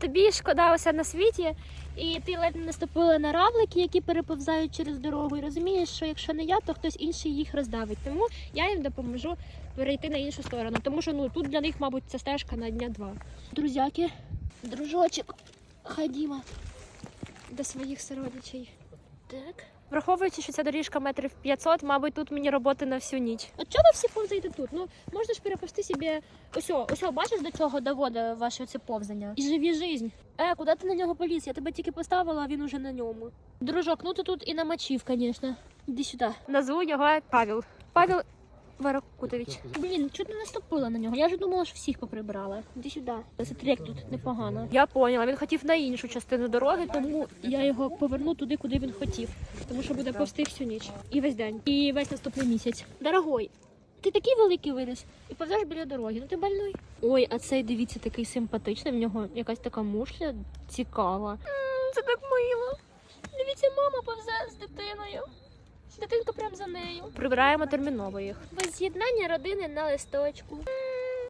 тобі шкода усе на світі, і ти ледь не наступила на равлики, які переповзають через дорогу. І розумієш, що якщо не я, то хтось інший їх роздавить. Тому я їм допоможу перейти на іншу сторону. Тому що ну тут для них, мабуть, це стежка на дня два. Друзяки, дружочок, ходімо до своїх сородичей. Так. Враховуючи, що ця доріжка метрів 500, мабуть, тут мені роботи на всю ніч. От чого ви всі повзаєте тут? Ну, можна ж перепусти собі. Ось, ось, бачиш, до чого доводить ваше це повзання? І живі жизнь. Е, куди ти на нього поліз? Я тебе тільки поставила, а він уже на ньому. Дружок, ну ти тут і намочив, звісно. Іди сюди. Назву його Павел. Павел Варакутович. Блін, чуть не наступила на нього. Я ж думала, що всіх поприбрала. Іди сюди. Це трек тут непогано. Я поняла. Він хотів на іншу частину дороги, тому я його поверну туди, куди він хотів. Тому що буде повсти всю ніч. І весь день. І весь наступний місяць. Дорогой, ти такий великий виріс і повзеш біля дороги. Ну ти больной. Ой, а цей дивіться такий симпатичний. В нього якась така мушля цікава. М, Це так мило. Дивіться, мама повзе з дитиною. Дитинка прям за нею. Прибираємо терміново їх. Воз'єднання родини на листочку.